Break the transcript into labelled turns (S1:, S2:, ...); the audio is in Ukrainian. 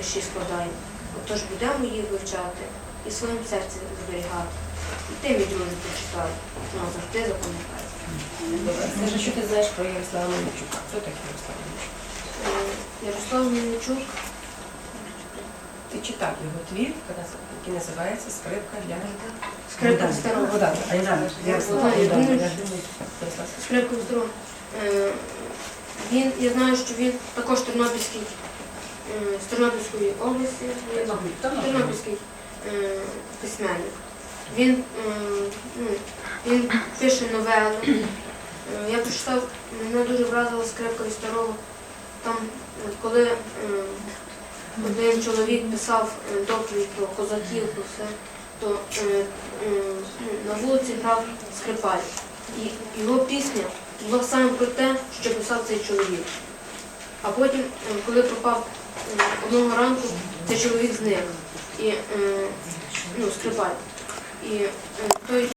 S1: вірші складаю. Отож будемо їх вивчати і своїм серцем зберігати. І ти, друже, прочитай, ну, завжди запам'ятай.
S2: Скажи, що ти знаєш про Ярослава Мельничука? Хто такий Ярослав Мельничук?
S1: Е, Ярослав Мельничук,
S2: Ти читав його твір, який називається Скрипка для
S1: скрипка старого.
S2: Богдана. А знаю, Ярослав.
S1: Ну. Скрипка старого. Е, Він, я знаю, що він також тернопільський, е, з Тернопільської області. Тернопільський е, письменник. Він, е, ну, він пише новели. Е, Я прочитав, мене дуже вразила скрипка від старого. Там, е, коли е, один чоловік писав е, доповідь про козаків, про все, то е, е, ну, на вулиці грав скрипаль. І його пісня була саме про те, що писав цей чоловік. А потім, е, коли пропав е, одного ранку, цей чоловік зник. І е, ну, скрипаль. І той